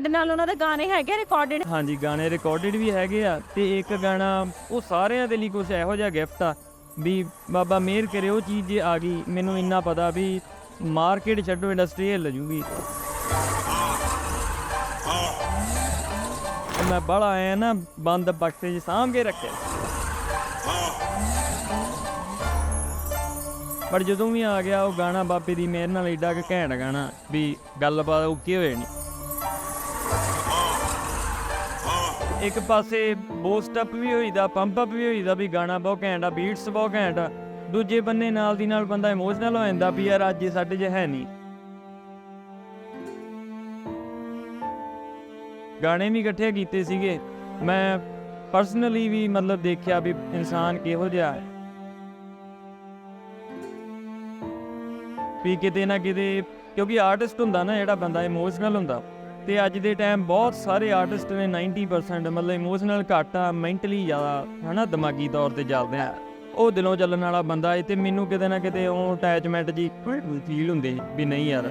ਤੁਹਾਡੇ ਨਾਲ ਉਹਨਾਂ ਦੇ ਗਾਣੇ ਹੈਗੇ ਰਿਕਾਰਡਡ ਹਾਂਜੀ, ਗਾਣੇ ਰਿਕਾਰਡਡ ਵੀ ਹੈਗੇ ਆ ਤੇ ਇੱਕ ਗਾਣਾ, ਉਹ ਸਾਰਿਆਂ ਦੇ ਲਈ ਕੁਝ ਇਹੋ ਜਿਹਾ ਗਿਫਟ ਆ ਵੀ ਬਾਬਾ ਮਿਹਰ ਕਰੇ, ਉਹ ਚੀਜ਼ ਜੇ ਆ ਗਈ, ਮੈਨੂੰ ਇੰਨਾ ਪਤਾ ਵੀ ਮਾਰਕੀਟ ਛੱਡੋ ਇੰਡਸਟਰੀ ਹਿੱਲ ਜੂਗੀ। ਮੈਂ ਬੜਾ ਆਇਆ ਨਾ, ਬੰਦ ਬਕਸੇ 'ਚ ਸਾਂਭ ਕੇ ਰੱਖਿਆ ਪਰ ਜਦੋਂ ਵੀ ਆ ਗਿਆ, ਉਹ ਗਾਣਾ ਬਾਬੇ ਦੀ ਮਿਹਰ ਨਾਲ ਏਡਾ ਕਿ ਘੈਂਟ ਗਾਣਾ ਵੀ ਗੱਲਬਾਤ ਓਕੇ ਹੋਏ ਨਹੀਂ ਇੱਕ ਪਾਸੇ ਬੂਸਟ ਅਪ ਵੀ ਹੋਈਦਾ, ਪੰਪ ਅਪ ਵੀ ਹੋਈਦਾ ਵੀ ਗਾਣਾ ਬਹੁਤ ਘੈਂਟ ਆ ਬੀਟਸ ਬਹੁਤ ਘੈਂਟ ਆ। ਦੂਜੇ ਬੰਨੇ ਨਾਲ ਦੀ ਨਾਲ ਬੰਦਾ ਇਮੋਸ਼ਨਲ ਹੋ ਜਾਂਦਾ ਵੀ ਯਾਰ ਅੱਜ ਇਹ ਸਾਡੇ 'ਚ ਹੈ ਨਹੀਂ। ਗਾਣੇ ਵੀ ਇਕੱਠੇ ਕੀਤੇ ਸੀਗੇ। ਮੈਂ ਪਰਸਨਲੀ ਵੀ ਮਤਲਬ ਦੇਖਿਆ ਵੀ ਇਨਸਾਨ ਕਿਹੋ ਜਿਹਾ ਹੈ। ਵੀ ਕਿਤੇ ਨਾ ਕਿਤੇ ਕਿਉਂਕਿ ਆਰਟਿਸਟ ਹੁੰਦਾ ਨਾ ਜਿਹੜਾ ਬੰਦਾ ਇਮੋਸ਼ਨਲ ਹੁੰਦਾ। ਤੇ ਅੱਜ ਦੇ ਟਾਈਮ ਬਹੁਤ ਸਾਰੇ ਆਰਟਿਸਟ ਨੇ 90% ਮਤਲਬ ਇਮੋਸ਼ਨਲ ਘੱਟ ਆ ਮੈਂਟਲੀ ਜ਼ਿਆਦਾ, ਹਨਾ, ਦਿਮਾਗੀ ਤੌਰ ਤੇ ਚੱਲਦੇ ਆ। ਉਹ ਦਿਲੋਂ ਚੱਲਣ ਵਾਲਾ ਬੰਦਾ ਏ ਤੇ ਮੈਨੂੰ ਕਿਤੇ ਨਾ ਕਿਤੇ ਉਹ ਅਟੈਚਮੈਂਟ ਜੀ ਫੀਲ ਹੁੰਦੀ ਵੀ ਨਹੀਂ ਯਾਰ।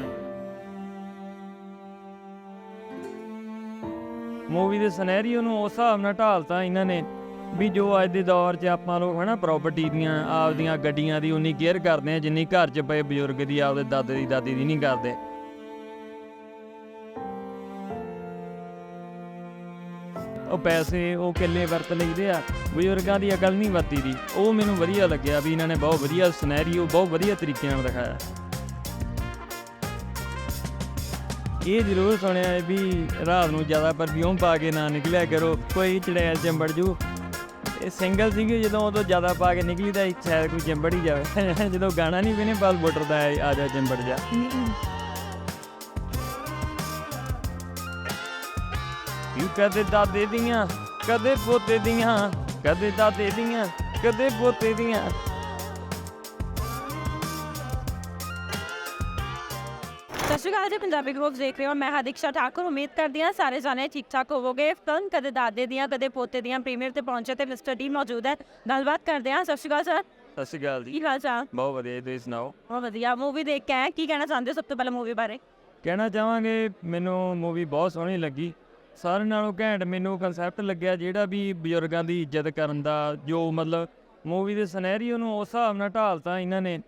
ਮੂਵੀ ਦੇ ਸਿਨੈਰੀਓ ਨੂੰ ਉਸ ਹਿਸਾਬ ਨਾਲ ਢਾਲਤਾ ਇਹਨਾਂ ਨੇ ਵੀ ਜੋ ਅੱਜ ਦੇ ਦੌਰ 'ਚ ਆਪਾਂ ਲੋਕ, ਹਨਾ ਪ੍ਰਾਪਰਟੀ ਦੀਆਂ, ਆਪਦੀਆਂ ਗੱਡੀਆਂ ਦੀ ਉਨੀ ਕੇਅਰ ਕਰਦੇ ਆ, ਜਿੰਨੀ ਘਰ 'ਚ ਪਏ ਬਜ਼ੁਰਗ ਦੀ, ਆਪਦੇ ਦਾਦੇ ਦੀ, ਦਾਦੀ ਦੀ ਨਹੀਂ ਕਰਦੇ। ਉਹ ਪੈਸੇ ਉਹ ਕਿੱਲੇ ਵਰਤ ਲਈਦੇ ਆ। ਬਜ਼ੁਰਗਾਂ ਦੀ ਅਕਲ ਨਹੀਂ ਵਰਤੀ ਦੀ। ਉਹ ਮੈਨੂੰ ਵਧੀਆ ਲੱਗਿਆ ਵੀ ਇਹਨਾਂ ਨੇ ਬਹੁਤ ਵਧੀਆ ਸਿਨੈਰੀਓ ਬਹੁਤ ਵਧੀਆ ਤਰੀਕੇ ਨਾਲ ਦਿਖਾਇਆ। ਇਹ ਜ਼ਰੂਰ ਸੁਣਿਆ ਹੈ ਵੀ ਰਾਤ ਨੂੰ ਜ਼ਿਆਦਾ ਪਰਫਿਊਮ ਪਾ ਕੇ ਨਾ ਨਿਕਲਿਆ ਕਰੋ। ਕੋਈ ਚੜੈਲ ਚੰਬੜ ਜੂ। ਇਹ ਸਿੰਗਲ ਸੀਗੀ, ਜਦੋਂ ਉਦੋਂ ਜ਼ਿਆਦਾ ਪਾ ਕੇ ਨਿਕਲੀ ਤਾਂ ਸ਼ਾਇਦ ਕੋਈ ਚੰਬੜ ਹੀ ਜਾਵੇ। ਜਦੋਂ ਗਾਣਾ ਨਹੀਂ ਵੀਨੇ ਬਲ ਬੁੱਟਰ ਦਾ ਆ ਜਾ ਚੰਬੜ ਜਾ। ਯੂ ਕਦੇ ਦਾਦੇ ਦੀਆਂ ਕਦੇ ਪੋਤੇ ਦੀਆਂ ਕਦੇ ਦਾਦੇ ਦੀਆਂ ਕਦੇ ਪੋਤੇ ਦੀਆਂ। ਸਤਿ ਸ਼੍ਰੀ ਅਕਾਲ ਜੀ ਪੰਜਾਬੀ ਗਰੁੱਪ ਦੇਖ ਰਹੇ ਹੋ। ਮੈਂ ਹਾਂ ਦੀਕਸ਼ਾ ਠਾਕੁਰ ਉਮੀਦ ਕਰਦੀ ਹਾਂ ਸਾਰੇ ਜਾਣੇ ਠੀਕ ਠਾਕ ਹੋਵੋਗੇ। ਫਿਲਮ ਕਦੇ ਦਾਦੇ ਦੀਆਂ ਕਦੇ ਪੋਤੇ ਦੀਆਂ ਪ੍ਰੀਮੀਅਰ ਤੇ ਪਹੁੰਚੇ ਤੇ ਮਿਸਟਰ ਟੀ ਮੌਜੂਦ ਹੈ। ਗੱਲਬਾਤ ਕਰਦੇ ਹਾਂ। ਸਤਿ ਸ਼੍ਰੀ ਅਕਾਲ ਸਰ। ਸਤਿ ਸ਼੍ਰੀ ਅਕਾਲ ਜੀ। ਕੀ ਹਾਲ ਚਾਲ? ਬਹੁਤ ਵਧੀਆ ਤੁਸੀਂ ਸੁਣਾਓ? ਬਹੁਤ ਵਧੀਆ। ਮੂਵੀ ਦੇਖ ਕੇ ਆਏ ਕੀ ਕਹਿਣਾ ਚਾਹੁੰਦੇ ਹੋ ਸਭ ਤੋਂ ਪਹਿਲਾਂ ਮੂਵੀ ਬਾਰੇ? ਕਹਿਣਾ ਚਾਹਾਂਗੇ ਮੈਨੂੰ ਮੂਵੀ ਬਹੁਤ ਸੋਹਣੀ ਲੱਗੀ। ਸਾਰਿਆਂ ਨਾਲੋਂ ਘੈਂਟ ਮੈਨੂੰ ਕਨਸੈਪਟ ਲੱਗਿਆ ਜਿਹੜਾ ਵੀ ਬਜ਼ੁਰਗਾਂ ਦੀ ਇੱਜ਼ਤ ਕਰਨ ਦਾ, ਜੋ ਮਤਲਬ ਮੂਵੀ ਦੇ ਸਿਨੈਰੀਓ ਨੂੰ ਉਸ ਹਿਸਾਬ ਨਾਲ ਢਾਲਤਾ ਇਹਨਾਂ ਨੇ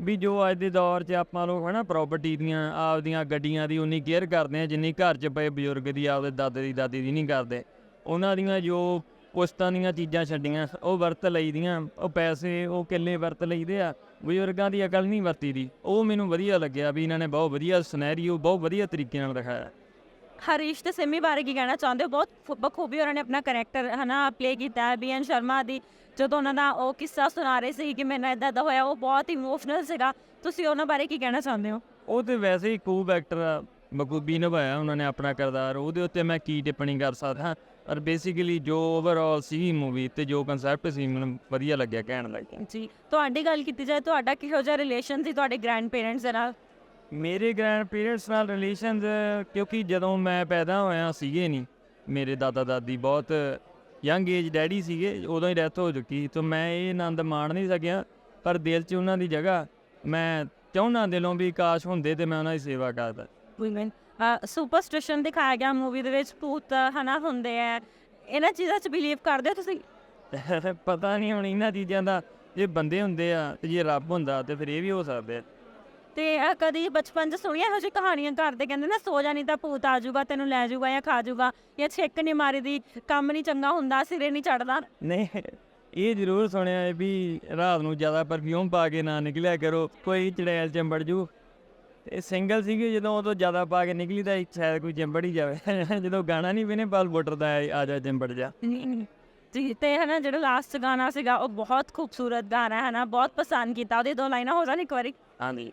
ਵੀ ਜੋ ਅੱਜ ਦੇ ਦੌਰ 'ਚ ਆਪਾਂ ਲੋਕ ਹਨਾ ਪ੍ਰਾਪਰਟੀ ਦੀਆਂ, ਆਪਦੀਆਂ ਗੱਡੀਆਂ ਦੀ ਉਨੀ ਕੇਅਰ ਕਰਦੇ ਆ, ਜਿੰਨੀ ਘਰ 'ਚ ਪਏ ਬਜ਼ੁਰਗ ਦੀ, ਆਪਦੇ ਦਾਦੇ ਦੀ, ਦਾਦੀ ਦੀ ਨਹੀਂ ਕਰਦੇ। ਉਹਨਾਂ ਦੀਆਂ ਜੋ ਪੁਸਤਾਂ ਦੀਆਂ ਚੀਜ਼ਾਂ ਛੱਡੀਆਂ, ਉਹ ਵਰਤ ਲਈਦੀਆਂ, ਉਹ ਪੈਸੇ ਉਹ ਕਿੱਲੇ ਵਰਤ ਲਈਦੇ ਆ, ਬਜ਼ੁਰਗਾਂ ਦੀ ਅਕਲ ਨਹੀਂ ਵਰਤੀ ਦੀ ਉਹ ਮੈਨੂੰ ਵਧੀਆ ਲੱਗਿਆ ਵੀ ਇਹਨਾਂ ਨੇ ਬਹੁਤ ਵਧੀਆ ਸਿਨੈਰੀਓ ਬਹੁਤ ਵਧੀਆ ਤਰੀਕੇ ਨਾਲ ਦਿਖਾਇਆ। ਹਰੀਸ਼ ਤੇ ਸਿੰਮੀ ਬਾਰੇ ਕੀ ਕਹਿਣਾ ਚਾਹੁੰਦੇ ਹੋ? ਬਹੁਤ ਬਖੂਬੀ ਉਹਨਾਂ ਨੇ ਆਪਣਾ ਕੈਰੈਕਟਰ ਹਨਾ ਪਲੇ ਕੀਤਾ ਹੈ ਬੀਐਨ ਸ਼ਰਮਾ ਦੀ। ਜਦੋਂ ਉਹਨਾਂ ਦਾ ਉਹ ਕਿੱਸਾ ਸੁਣਾ ਰਹੇ ਸੀ ਕਿ ਮੈਨੂੰ ਇਦਾਂ ਦਾ ਹੋਇਆ ਉਹ ਬਹੁਤ ਇਮੋਸ਼ਨਲ ਸੀਗਾ। ਤੁਸੀਂ ਉਹਨਾਂ ਬਾਰੇ ਕੀ ਕਹਿਣਾ ਚਾਹੁੰਦੇ ਹੋ? ਉਹ ਤੇ ਵੈਸੇ ਹੀ ਖੂਬ ਐਕਟਰ ਆ ਬਖੂਬੀ ਨਿਭਾਇਆ ਉਹਨਾਂ ਨੇ ਆਪਣਾ ਕਿਰਦਾਰ। ਉਹਦੇ ਉੱਤੇ ਮੈਂ ਕੀ ਟਿੱਪਣੀ ਕਰ ਸਕਦਾ ਪਰ ਬੇਸਿਕਲੀ ਜੋ ਓਵਰਆਲ ਸੀ ਮੂਵੀ ਤੇ ਜੋ ਕਨਸੈਪਟ ਸੀ ਮੈਨੂੰ ਵਧੀਆ ਲੱਗਿਆ ਕਹਿਣ ਲੱਗਿਆ ਜੀ ਤੁਹਾਡੀ ਗੱਲ ਕੀਤੀ ਜਾਏ ਤੁਹਾਡਾ ਕਿਹੋ ਜਿਹਾ ਰਿਲੇਸ਼ਨ ਸੀ? ਤੁਹਾਡੇ ਗ੍ਰੈਂਡ ਪੇਰੈਂਟਸ ਦੇ ਨਾਲ? ਮੇਰੇ ਗ੍ਰੈਂਡ ਪੇਰੈਂਟਸ ਨਾਲ ਰਿਲੇਸ਼ਨਸ ਕਿਉਂਕਿ ਜਦੋਂ ਮੈਂ ਪੈਦਾ ਹੋਇਆ ਸੀਗੇ ਨਹੀਂ ਮੇਰੇ ਦਾਦਾ ਦਾਦੀ ਬਹੁਤ ਯੰਗ ਏਜ ਡੈਡੀ ਸੀਗੇ ਉਦੋਂ ਹੀ ਡੈਥ ਹੋ ਚੁੱਕੀ ਤਾਂ ਮੈਂ ਇਹ ਆਨੰਦ ਮਾਣ ਨਹੀਂ ਸਕਿਆ ਪਰ ਦਿਲ 'ਚ ਉਹਨਾਂ ਦੀ ਜਗ੍ਹਾ ਮੈਂ ਚਾਹੁੰਦਾ ਦਿਲੋਂ ਵੀ ਕਾਸ਼ ਹੁੰਦੇ ਤੇ ਮੈਂ ਉਹਨਾਂ ਦੀ ਸੇਵਾ ਕਰਦਾ। ਵੂਮਨ ਸੁਪਰਸਟੀਸ਼ਨ ਦਿਖਾਇਆ ਗਿਆ ਮੂਵੀ ਦੇ ਵਿੱਚ ਭੂਤ ਹਨਾ ਹੁੰਦੇ ਆ ਇਹਨਾਂ ਚੀਜ਼ਾਂ 'ਚ ਬਿਲੀਵ ਕਰਦੇ ਹੋ ਤੁਸੀਂ? ਪਤਾ ਨਹੀਂ ਹੁਣ ਇਹਨਾਂ ਚੀਜ਼ਾਂ ਦਾ ਜੇ ਬੰਦੇ ਹੁੰਦੇ ਆ ਤੇ ਜੇ ਰੱਬ ਹੁੰਦਾ ਤੇ ਫਿਰ ਇਹ ਵੀ ਹੋ ਸਕਦੇ ਆ। ਤੇ ਅਹ, ਕਦੀ ਬਚਪਨ 'ਚ ਸੁਣੀਆਂ ਇਹੋ ਜਿਹੀ ਕਹਾਣੀਆਂ ਘਰ ਦੇ ਕਹਿੰਦੇ ਨਾ ਸੋ ਜਾ ਨਹੀਂ ਤਾਂ ਭੂਤ ਆ ਜਾਊਗਾ ਤੈਨੂੰ ਲੈ ਜਾਊਗਾ ਜਾਂ ਖਾ ਜਾਊਗਾ ਜਾਂ ਛਿੱਕ ਨਹੀਂ ਮਾਰੀ ਦੀ ਕੰਮ ਨਹੀਂ ਚੰਗਾ ਹੁੰਦਾ ਸਿਰੇ ਨਹੀਂ ਚੜਦਾ ਨਹੀਂ ਇਹ ਜ਼ਰੂਰ ਸੁਣਿਆ ਹੈ ਵੀ ਰਾਤ ਨੂੰ ਜ਼ਿਆਦਾ ਪਰਫਿਊਮ ਪਾ ਕੇ ਨਾ ਨਿਕਲਿਆ ਕਰੋ ਕੋਈ ਚੜੈਲ ਚੰਬੜ ਜੂ। ਤੇ ਸਿੰਗਲ ਸੀਗੇ ਜਦੋਂ ਉਦੋਂ ਜ਼ਿਆਦਾ ਪਾ ਕੇ ਨਿਕਲੀ ਤਾਂ ਸ਼ਾਇਦ ਕੋਈ ਚੰਬੜ ਹੀ ਜਾਵੇ। ਜਦੋਂ ਗਾਣਾ ਨਹੀਂ ਵੀਨੇ ਬਲ ਬੁੱਟਰ ਦਾ ਆ ਜਾ ਚੰਬੜ ਜਾ। ਜੀ ਤੇ ਹਨਾ ਜਿਹੜਾ ਲਾਸਟ ਗਾਣਾ ਸੀਗਾ ਉਹ ਬਹੁਤ ਖੂਬਸੂਰਤ ਗਾਣਾ ਹੈ ਹਨਾ ਬਹੁਤ ਪਸੰਦ ਕੀਤਾ ਉਹਦੀ ਦੋ ਲਾਈਨਾਂ ਹੋ ਜਾਣ ਇੱਕ ਵਾਰੀ। ਹਾਂਜੀ।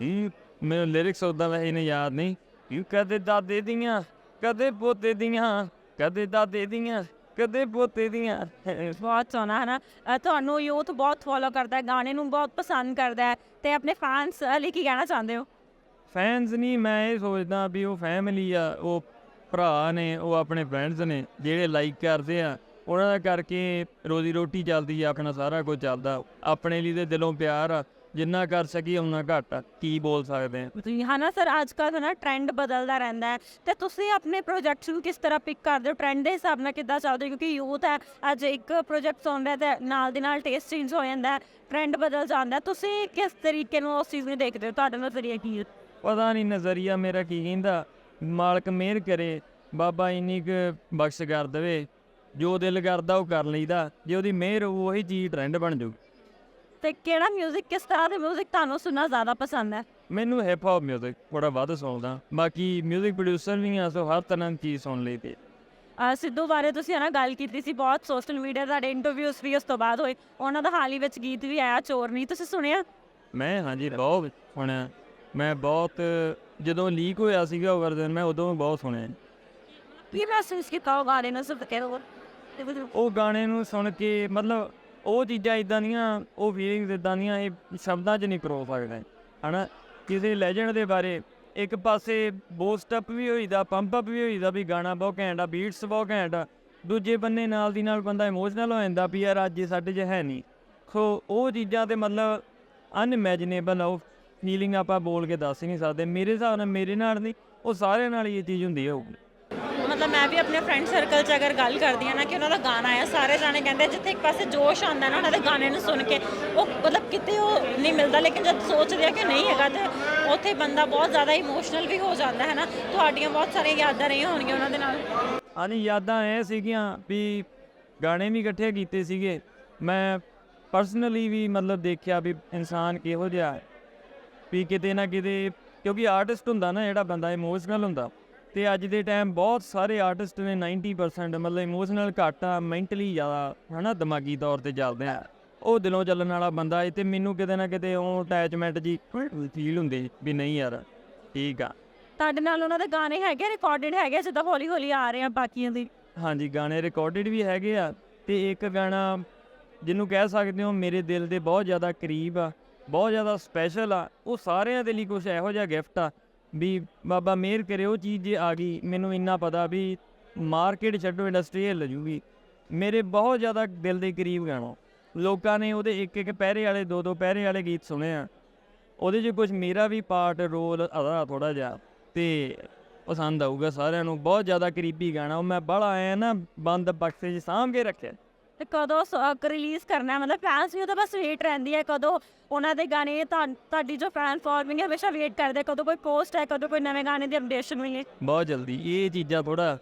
ਇਹ ਮੈਨੂੰ ਲਿਰਿਕਸ ਉਦਾਂ ਵੈਸੇ ਨੇ ਯਾਦ ਨਹੀਂ। ਕਿ ਕਦੇ ਦਾਦੇ ਦੀਆਂ ਕਦੇ ਪੋਤੇ ਦੀਆਂ ਕਦੇ ਦਾਦੇ ਦੀਆਂ ਕਦੇ ਪੋਤੇ ਦੀਆਂ। ਬਹੁਤ ਸੋਹਣਾ ਹੈ ਨਾ। ਤੁਹਾਨੂੰ ਯੂਥ ਬਹੁਤ ਫੋਲੋ ਕਰਦਾ ਹੈ ਗਾਣੇ ਨੂੰ ਬਹੁਤ ਪਸੰਦ ਕਰਦਾ ਹੈ ਤੇ ਆਪਣੇ ਫੈਨਸ ਲਈ ਕੀ ਕਹਿਣਾ ਚਾਹੁੰਦੇ ਹੋ? ਫੈਨਸ ਨਹੀਂ ਮੈਂ ਇਹ ਸੋਚਦਾ ਵੀ ਉਹ ਫੈਮਿਲੀ ਆ ਉਹ ਭਰਾ ਨੇ ਉਹ ਆਪਣੇ ਫਰੈਂਡਸ ਨੇ ਜਿਹੜੇ ਲਾਈਕ ਕਰਦੇ ਆ ਉਹਨਾਂ ਦਾ ਕਰਕੇ ਰੋਜ਼ੀ ਰੋਟੀ ਚੱਲਦੀ ਆ ਆਪਣਾ ਸਾਰਾ ਕੁਝ ਚੱਲਦਾ। ਆਪਣੇ ਲਈ ਤੇ ਦਿਲੋਂ ਪਿਆਰ ਆ। ਜਿੰਨਾ ਕਰ ਸਕੀ ਉਨਾ ਘੱਟ ਆ, ਕੀ ਬੋਲ ਸਕਦੇ ਆ? ਜੀ ਹਾਂ ਨਾ ਸਰ ਅੱਜ ਕੱਲ੍ਹ ਨਾ ਟ੍ਰੈਂਡ ਬਦਲਦਾ ਰਹਿੰਦਾ ਹੈ। ਤੇ ਤੁਸੀਂ ਆਪਣੇ ਪ੍ਰੋਜੈਕਟਸ ਨੂੰ ਕਿਸ ਤਰ੍ਹਾਂ ਪਿਕ ਕਰਦੇ ਹੋ? ਟ੍ਰੈਂਡ ਦੇ ਹਿਸਾਬ ਨਾਲ ਕਿੱਦਾਂ ਚੱਲਦੇ ਹੋ? ਕਿਉਂਕਿ ਯੂਥ ਹੈ ਅੱਜ ਇੱਕ ਪ੍ਰੋਜੈਕਟ ਸੁਣ ਰਿਹਾ ਤੇ ਨਾਲ ਦੀ ਨਾਲ ਟੇਸਟ ਚੇਂਜ ਹੋ ਜਾਂਦਾ ਟ੍ਰੈਂਡ ਬਦਲ ਜਾਂਦਾ ਹੈ। ਤੁਸੀਂ ਕਿਸ ਤਰੀਕੇ ਨੂੰ ਉਸ ਚੀਜ਼ ਨੂੰ ਦੇਖਦੇ ਹੋ? ਤੁਹਾਡਾ ਨਜ਼ਰੀਆ ਕੀ ਹੈ? ਪਤਾ ਨਹੀਂ ਨਜ਼ਰੀਆ ਮੇਰਾ ਕੀ ਕਹਿੰਦਾ ਮਾਲਕ ਮਿਹਰ ਕਰੇ ਬਾਬਾ ਇੰਨੀ ਕੁ ਬਖਸ਼ ਕਰ ਦੇਵੇ ਜੋ ਦਿਲ ਕਰਦਾ ਉਹ ਕਰ ਲਈਦਾ ਜੇ ਉਹਦੀ ਮਿਹਰ ਹੋਊ ਉਹੀ ਚੀਜ਼ ਟ੍ਰੈਂਡ ਬਣ ਜਾਊ ਤੇ ਕਿਹੜਾ 뮤직 ਕਿਸ ਤਰ੍ਹਾਂ ਦੇ 뮤직 ਤੁਹਾਨੂੰ ਸੁਣਨਾ ਜ਼ਿਆਦਾ ਪਸੰਦ ਹੈ ਮੈਨੂੰ ਹਿਪ ਹੌਪ 뮤직 ਥੋੜਾ ਵੱਧ ਸੁਣਦਾ ਬਾਕੀ 뮤직 ਪ੍ਰੋਡਿਊਸਰ ਵੀ ਆ ਸੋ ਹਰ ਤਰ੍ਹਾਂ ਦੀ ਚੀਜ਼ ਸੁਣ ਲਈ ਤੇ ਅਹ ਸਿੱਧੂ ਬਾਰੇ ਤੁਸੀਂ ਹਨਾ ਗੱਲ ਕੀਤੀ ਸੀ ਬਹੁਤ ਸੋਸ਼ਲ ਮੀਡੀਆ ਤੁਹਾਡੇ ਇੰਟਰਵਿਊਜ਼ ਵੀ ਉਸ ਤੋਂ ਬਾਅਦ ਹੋਏ ਉਹਨਾਂ ਦਾ ਹਾਲ ਹੀ ਵਿੱਚ ਗੀਤ ਵੀ ਆਇਆ ਚੋਰਨੀ ਤੁਸੀਂ ਸੁਣਿਆ ਮੈਂ ਹਾਂਜੀ ਬਹੁਤ ਸੁਣਿਆ ਮੈਂ ਬਹੁਤ ਜਦੋਂ ਲੀਕ ਹੋਇਆ ਸੀਗਾ ਉਹ ਵਰਜ਼ਨ ਮੈਂ ਉਦੋਂ ਬਹੁਤ ਸੁਣਿਆ ਕੀ ਮਹਿਸੂਸ ਕੀਤਾ ਉਹ ਗਾਣੇ ਨੂੰ ਸੁਣ ਕੇ ਉਹ ਉਹ ਗਾਣੇ ਨੂੰ ਸੁਣ ਕੇ ਮਤਲਬ ਉਹ ਚੀਜ਼ਾਂ ਇਦਾਂ ਦੀਆਂ, ਉਹ ਫੀਲਿੰਗਸ ਇਦਾਂ ਦੀਆਂ, ਇਹ ਸ਼ਬਦਾਂ 'ਚ ਨਹੀਂ ਕਰੋ ਸਕਦੇ ਹਨਾ? ਕਿਸੇ ਲੈਜੈਂਡ ਦੇ ਬਾਰੇ, ਇੱਕ ਪਾਸੇ ਬੂਸਟ ਅਪ ਵੀ ਹੋਈਦਾ ਪੰਪ ਅਪ ਵੀ ਹੋਈਦਾ ਵੀ ਗਾਣਾ ਬਹੁਤ ਘੈਂਟ ਆ ਬੀਟਸ ਬਹੁਤ ਘੈਂਟ ਆ, ਦੂਜੇ ਬੰਨੇ ਨਾਲ ਦੀ ਨਾਲ ਬੰਦਾ ਇਮੋਸ਼ਨਲ ਹੋ ਜਾਂਦਾ ਵੀ ਯਾਰ ਅੱਜ ਸਾਡੇ 'ਚ ਹੈ ਨਹੀਂ। ਸੋ ਉਹ ਚੀਜ਼ਾਂ ਤੇ ਮਤਲਬ ਅਨਇਮੈਜਿਨੇਬਲ ਆ, ਉਹ ਫੀਲਿੰਗ ਆਪਾਂ ਬੋਲ ਕੇ ਦੱਸ ਹੀ ਨਹੀਂ ਸਕਦੇ। ਮੇਰੇ ਹਿਸਾਬ ਨਾਲ, ਮੇਰੇ ਨਾਲ ਨਹੀਂ, ਉਹ ਸਾਰਿਆਂ ਨਾਲ ਹੀ ਇਹ ਚੀਜ਼ ਹੁੰਦੀ ਹੋਊਗੀ। ਮਤਲਬ ਮੈਂ ਵੀ ਆਪਣੇ ਫਰੈਂਡ ਸਰਕਲ 'ਚ ਅਗਰ ਗੱਲ ਕਰਦੀ ਹਾਂ ਨਾ ਕਿ ਉਹਨਾਂ ਦਾ ਗਾਣਾ ਆਇਆ, ਸਾਰੇ ਜਾਣੇ ਕਹਿੰਦੇ ਜਿੱਥੇ ਇੱਕ ਪਾਸੇ ਜੋਸ਼ ਆਉਂਦਾ ਨਾ ਉਹਨਾਂ ਦੇ ਗਾਣੇ ਨੂੰ ਸੁਣ ਕੇ, ਉਹ ਮਤਲਬ ਕਿਤੇ ਉਹ ਨਹੀਂ ਮਿਲਦਾ, ਲੇਕਿਨ ਜਦ ਸੋਚਦੇ ਆ ਕਿ ਨਹੀਂ ਹੈਗਾ ਤੇ ਉੱਥੇ ਬੰਦਾ ਬਹੁਤ ਜ਼ਿਆਦਾ ਇਮੋਸ਼ਨਲ ਵੀ ਹੋ ਜਾਂਦਾ, ਹੈ ਨਾ? ਤੁਹਾਡੀਆਂ ਬਹੁਤ ਸਾਰੀਆਂ ਯਾਦਾਂ ਰਹੀਆਂ ਹੋਣਗੀਆਂ ਉਹਨਾਂ ਦੇ ਨਾਲ। ਹਾਂਜੀ ਯਾਦਾਂ ਇਹ ਸੀਗੀਆਂ ਵੀ ਗਾਣੇ ਵੀ ਇਕੱਠੇ ਕੀਤੇ ਸੀਗੇ। ਮੈਂ ਪਰਸਨਲੀ ਵੀ ਮਤਲਬ ਦੇਖਿਆ ਵੀ ਇਨਸਾਨ ਕਿਹੋ ਜਿਹਾ ਵੀ ਕਿਤੇ ਨਾ ਕਿਤੇ, ਕਿਉਂਕਿ ਆਰਟਿਸਟ ਹੁੰਦਾ ਨਾ ਜਿਹੜਾ ਬੰਦਾ ਇਮੋਸ਼ਨਲ ਹੁੰਦਾ। ਤੇ ਅੱਜ ਦੇ ਟਾਈਮ ਬਹੁਤ ਸਾਰੇ ਆਰਟਿਸਟ ਨੇ 90% ਮਤਲਬ ਇਮੋਸ਼ਨਲ ਘੱਟ ਆ ਮੈਂਟਲੀ ਜ਼ਿਆਦਾ ਹਨਾ ਦਿਮਾਗੀ ਤੌਰ ਤੇ ਚੱਲਦੇ ਆ। ਉਹ ਦਿਲੋਂ ਚੱਲਣ ਵਾਲਾ ਬੰਦਾ ਏ ਤੇ ਮੈਨੂੰ ਕਿਤੇ ਨਾ ਕਿਤੇ ਉਹ ਅਟੈਚਮੈਂਟ ਜੀ ਫੀਲ ਹੁੰਦੀ ਵੀ ਨਹੀਂ ਯਾਰ ਠੀਕ ਆ। ਤੁਹਾਡੇ ਨਾਲ ਉਹਨਾਂ ਦੇ ਗਾਣੇ ਹੈਗੇ ਰਿਕਾਰਡਡ ਹੈਗੇ ਜਿੱਦਾਂ ਹੌਲੀ ਹੌਲੀ ਆ ਰਹੇ ਆ ਬਾਕੀਆਂ ਦੇ। ਹਾਂਜੀ ਗਾਣੇ ਰਿਕਾਰਡਡ ਵੀ ਹੈਗੇ ਆ ਤੇ ਇੱਕ ਗਾਣਾ ਜਿਹਨੂੰ ਕਹਿ ਸਕਦੇ ਹੋ ਮੇਰੇ ਦਿਲ ਦੇ ਬਹੁਤ ਜ਼ਿਆਦਾ ਕਰੀਬ ਆ ਬਹੁਤ ਜ਼ਿਆਦਾ ਸਪੈਸ਼ਲ ਆ ਉਹ ਸਾਰਿਆਂ ਦੇ ਲਈ ਕੁਝ ਇਹੋ ਜਿਹਾ ਗਿਫਟ ਆ। ਵੀ ਬਾਬਾ ਮਿਹਰ ਕਰੇ ਉਹ ਚੀਜ਼ ਜੇ ਆ ਗਈ, ਮੈਨੂੰ ਇੰਨਾ ਪਤਾ ਵੀ ਮਾਰਕੀਟ ਛੱਡੋ ਇੰਡਸਟਰੀ ਹਿੱਲ ਜੂਗੀ। ਮੇਰੇ ਬਹੁਤ ਜ਼ਿਆਦਾ ਦਿਲ ਦੇ ਕਰੀਬ ਗਾਣਾ। ਲੋਕਾਂ ਨੇ ਉਹਦੇ ਇੱਕ ਇੱਕ ਪਹਿਰੇ ਵਾਲੇ, ਦੋ ਦੋ ਪਹਿਰੇ ਵਾਲੇ ਗੀਤ ਸੁਣੇ ਆ। ਉਹਦੇ 'ਚ ਕੁਝ ਮੇਰਾ ਵੀ ਪਾਰਟ ਰੋਲ ਅਦਾ ਥੋੜਾ ਜਿਹਾ ਤੇ ਪਸੰਦ ਆਊਗਾ ਸਾਰਿਆਂ ਨੂੰ। ਬਹੁਤ ਜ਼ਿਆਦਾ ਕਰੀਬੀ ਗਾਣਾ, ਉਹ ਮੈਂ ਬੜਾ ਆਇਆ ਨਾ ਬੰਦ ਬਕਸੇ 'ਚ ਸਾਂਭ ਕੇ ਰੱਖਿਆ। ਤੇ ਕਦੋਂ ਰਿਲੀਜ਼ ਕਰਨਾ? ਮਤਲਬ ਫੈਨਸ ਵੀ ਉਹਦਾ ਬਸ ਵੇਟ ਰਹਿੰਦੀ ਹੈ ਕਦੋਂ ਉਹਨਾਂ ਦੇ ਗਾਣੇ ਤੁਹਾ- ਤੁਹਾਡੀ ਜੋ ਫੈਨ ਫੋਲੋਇੰਗ ਹੈ ਹਮੇਸ਼ਾ ਵੇਟ ਕਰਦੇ ਕਦੋਂ ਕੋਈ ਪੋਸਟ ਹੈ ਕਦੋਂ ਕੋਈ ਨਵੇਂ ਗਾਣੇ ਦੀ ਅਪਡੇਸ਼ਨ ਹੋਈ ਹੈ? ਬਹੁਤ ਜਲਦੀ ਇਹ ਚੀਜ਼ਾਂ ਥੋੜਾ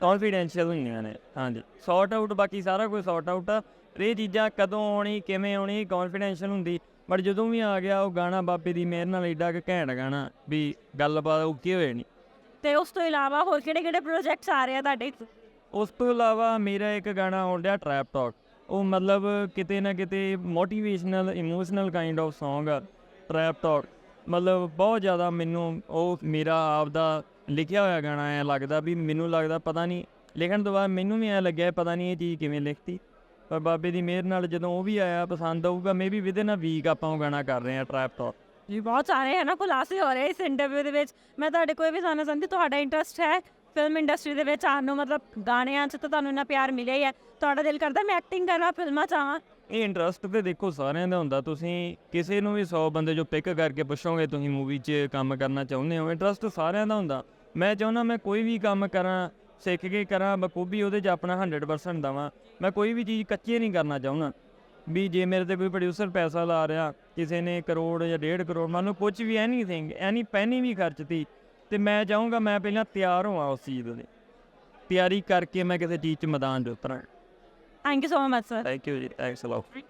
ਕੌਨਫੀਡੈਂਸ਼ੀਅਲ ਹੁੰਦੀਆਂ ਨੇ ਹਾਂਜੀ। ਸੌਰਟ ਆਊਟ ਬਾਕੀ ਸਾਰਾ ਕੁਝ ਸੌਰਟ ਆਊਟ ਆ ਇਹ ਚੀਜ਼ਾਂ ਕਦੋਂ ਆਉਣੀ ਕਿਵੇਂ ਆਉਣੀ ਕੌਨਫੀਡੈਂਸ਼ੀਅਲ ਹੁੰਦੀ ਬਟ ਜਦੋਂ ਵੀ ਆ ਗਿਆ ਉਹ ਗਾਣਾ ਬਾਬੇ ਦੀ ਮਿਹਰ ਨਾਲ ਏਡਾ ਕਿ ਘੈਂਟ ਗਾਣਾ ਵੀ ਗੱਲਬਾਤ ਓਕੇ ਹੋਏ ਨਹੀਂ ਤੇ ਉਸ ਤੋਂ ਇਲਾਵਾ ਹੋਰ ਕਿਹੜੇ ਕਿਹੜੇ ਪ੍ਰੋਜੈਕਟਸ ਆ ਰਹੇ ਆ ਤੁਹਾਡੇ? ਉਸ ਤੋਂ ਇਲਾਵਾ ਮੇਰਾ ਇੱਕ ਗਾਣਾ ਆਉਣ ਡਿਆ ਟਰੈਪ ਟਾਕ ਉਹ ਮਤਲਬ ਕਿਤੇ ਨਾ ਕਿਤੇ motivational emotional kind of Song ਆ ਟਰੈਪ ਟਾਕ ਮਤਲਬ ਬਹੁਤ ਜ਼ਿਆਦਾ ਮੈਨੂੰ ਉਹ ਮੇਰਾ ਆਪ ਦਾ ਲਿਖਿਆ ਹੋਇਆ ਗਾਣਾ ਐ ਲੱਗਦਾ ਵੀ ਮੈਨੂੰ ਲੱਗਦਾ ਪਤਾ ਨਹੀਂ, ਲਿਖਣ ਤੋਂ ਬਾਅਦ ਮੈਨੂੰ ਵੀ ਐ ਲੱਗਿਆ ਪਤਾ ਨਹੀਂ ਇਹ ਚੀਜ਼ ਕਿਵੇਂ ਲਿਖਤੀ। ਪਰ ਬਾਬੇ ਦੀ ਮਿਹਰ ਨਾਲ ਜਦੋਂ ਉਹ ਵੀ ਆਇਆ, ਪਸੰਦ ਆਊਗਾ ਮੇਬੀ ਵਿਦਿਨ ਅ ਵੀਕ ਆਪਾਂ ਉਹ ਗਾਣਾ ਕਰ ਰਹੇ ਆ ਟਰੈਪ ਟਾਕ ਜੀ ਬਹੁਤ ਸਾਰੇ ਹੈ ਨਾ ਖੁਲਾਸੇ ਹੋ ਰਹੇ ਇਸ ਇੰਟਰਵਿਊ ਦੇ ਵਿੱਚ। ਮੈਂ ਤੁਹਾਡੇ ਕੋਈ ਵੀ ਜਾਣਨਾ ਚਾਹੁੰਦੀ ਤੁਹਾਡਾ ਇੰਟਰਸਟ ਹੈ ਫਿਲਮ ਇੰਡਸਟਰੀ ਦੇ ਵਿੱਚ ਆਉਣ ਨੂੰ ਮਤਲਬ ਗਾਣਿਆਂ 'ਚ ਤਾਂ ਤੁਹਾਨੂੰ ਇੰਨਾ ਪਿਆਰ ਮਿਲਿਆ ਹੀ ਹੈ। ਤੁਹਾਡਾ ਦਿਲ ਕਰਦਾ ਮੈਂ ਐਕਟਿੰਗ ਕਰਾਂ ਫਿਲਮਾਂ 'ਚ ਆਵਾਂ। ਇਹ ਇੰਟਰਸਟ ਤੇ ਦੇਖੋ ਸਾਰਿਆਂ ਦਾ ਹੁੰਦਾ। ਤੁਸੀਂ ਕਿਸੇ ਨੂੰ ਵੀ 100 ਬੰਦੇ ਜੋ ਪਿਕ ਕਰਕੇ ਪੁੱਛੋਗੇ ਤੁਸੀਂ ਮੂਵੀ 'ਚ ਕੰਮ ਕਰਨਾ ਚਾਹੁੰਦੇ ਹੋ ਇੰਟਰਸਟ ਸਾਰਿਆਂ ਦਾ ਹੁੰਦਾ। ਮੈਂ ਚਾਹੁੰਦਾ ਮੈਂ ਕੋਈ ਵੀ ਕੰਮ ਕਰਾਂ, ਸਿੱਖ ਕੇ ਕਰਾਂ ਬਖੂਬੀ ਉਹਦੇ 'ਚ ਆਪਣਾ 100% ਦਵਾਂ। ਮੈਂ ਕੋਈ ਵੀ ਚੀਜ਼ ਕੱਚੀ ਨਹੀਂ ਕਰਨਾ ਚਾਹੁੰਦਾ। ਵੀ ਜੇ ਮੇਰੇ ਤੇ ਕੋਈ ਪ੍ਰੋਡਿਊਸਰ ਪੈਸਾ ਲਾ ਰਿਹਾ, ਕਿਸੇ ਨੇ ਕਰੋੜ ਜਾਂ ਡੇਢ ਕਰੋੜ, ਮੰਨ ਲਓ ਕੁਝ ਵੀ ਐਨੀਥਿੰਗ ਐਨੀ ਪੈਨੀ ਵੀ ਖਰਚਤੀ ਤੇ ਮੈਂ ਚਾਹੂੰਗਾ ਮੈਂ ਪਹਿਲਾਂ ਤਿਆਰ ਹੋਵਾਂ ਉਸ ਚੀਜ਼ ਦੇ ਲਈ। ਤਿਆਰੀ ਕਰਕੇ ਮੈਂ ਕਿਸੇ ਚੀਜ਼ 'ਚ ਮੈਦਾਨ 'ਚ ਉਤਰਾਂ thank you so much sir thank you ਜੀ ਥੈਂਕਸ ਅ ਲੋਟ